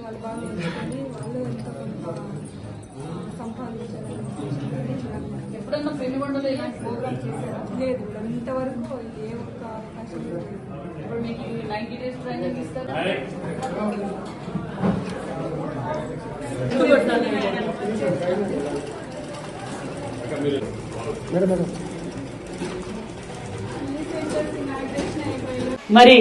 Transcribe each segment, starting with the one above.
వాళ్ళు బాగా వాళ్ళు ఎంత ఎప్పుడన్నా పెనుగొండలో ఇలాంటి ప్రోగ్రామ్ చేశారా? లేదు ఇంతవరకు ఏ ఒక్క అవకాశం లేదు. ఇప్పుడు మీకు నైన్టీ డేస్ ట్రైనింగ్ ఇస్తారా? మరి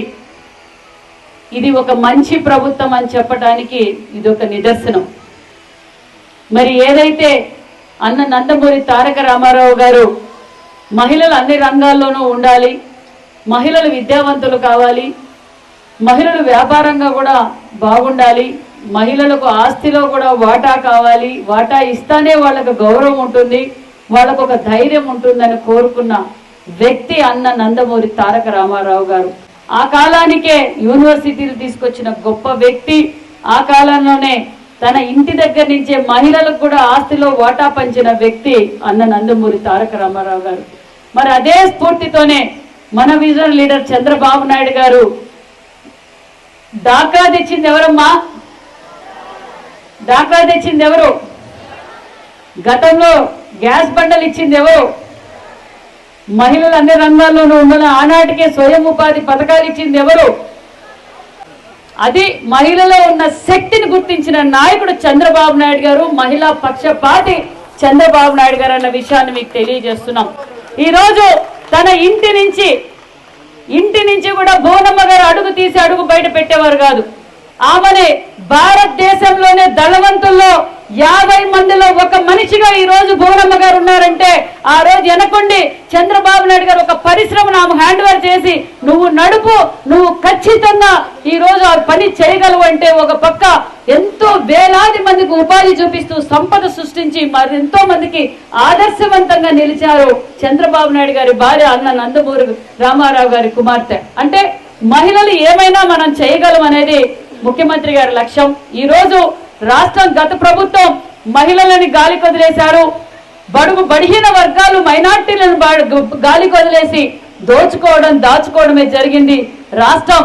ఇది ఒక మంచి ప్రభుత్వం అని చెప్పడానికి ఇది ఒక నిదర్శనం. మరి ఏదైతే అన్న నందమూరి తారక రామారావు గారు మహిళలు అన్ని రంగాల్లోనూ ఉండాలి మహిళలు విద్యావంతులు కావాలి మహిళలు వ్యాపారంగా కూడా బాగుండాలి మహిళలకు ఆస్తిలో కూడా వాటా కావాలి వాటా ఇస్తానే వాళ్ళకు గౌరవం ఉంటుంది వాళ్ళకు ఒక ధైర్యం ఉంటుందని కోరుకున్న వ్యక్తి అన్న నందమూరి తారక రామారావు గారు. ఆ కాలానికే యూనివర్సిటీలు తీసుకొచ్చిన గొప్ప వ్యక్తి ఆ కాలంలోనే తన ఇంటి దగ్గర నుంచే మహిళలకు కూడా ఆస్తిలో వాటా పంచిన వ్యక్తి అన్న నందమూరి తారక రామారావు గారు. మరి అదే స్ఫూర్తితోనే మన విజన్ లీడర్ చంద్రబాబు నాయుడు గారు డాకా తెచ్చింది ఎవరమ్మా? డాకా తెచ్చింది ఎవరు? గతంలో గ్యాస్ బండలు ఇచ్చింది ఎవరు? మహిళలు అన్ని రంగాల్లోనూ ఉండాలి ఆనాటికే స్వయం ఉపాధి పథకాలు ఇచ్చింది ఎవరు? అది మహిళలో ఉన్న శక్తిని గుర్తించిన నాయకుడు చంద్రబాబు నాయుడు గారు మహిళా పక్షపాతి చంద్రబాబు నాయుడు గారు అన్న విషయాన్ని మీకు తెలియజేస్తున్నాం. ఈరోజు తన ఇంటి నుంచి ఇంటి నుంచి కూడా బోనమ్మ గారు అడుగు తీసి అడుగు బయట పెట్టేవారు కాదు. ఆమెని భారతదేశంలోనే దళవంతుల్లో యాభై మందిలో ఒక మనిషిగా ఈ రోజు బోనమ్మ గారు ఉన్నారంటే ఆ రోజు వెనకుండి చంద్రబాబు నాయుడు గారు ఒక పరిశ్రమను ఆమె హ్యాండ్ ఓవర్ చేసి నువ్వు నడుపు నువ్వు ఖచ్చితంగా ఈ రోజు ఆ పని చేయగలవు అంటే ఒక పక్క ఎంతో వేలాది మందికి ఉపాధి చూపిస్తూ సంపద సృష్టించి మరి ఎంతో మందికి ఆదర్శవంతంగా నిలిచారు చంద్రబాబు నాయుడు గారి భార్య అన్న నందమూరి రామారావు గారి కుమార్తె. అంటే మహిళలు ఏమైనా మనం చేయగలం అనేది ముఖ్యమంత్రి గారి లక్ష్యం. ఈ రోజు రాష్ట్రం గత ప్రభుత్వం మహిళలని గాలి కొదిలేశారు. బడుగు బడిహీన వర్గాలు మైనార్టీలను గాలి కొదిలేసి దోచుకోవడం దాచుకోవడమే జరిగింది. రాష్ట్రం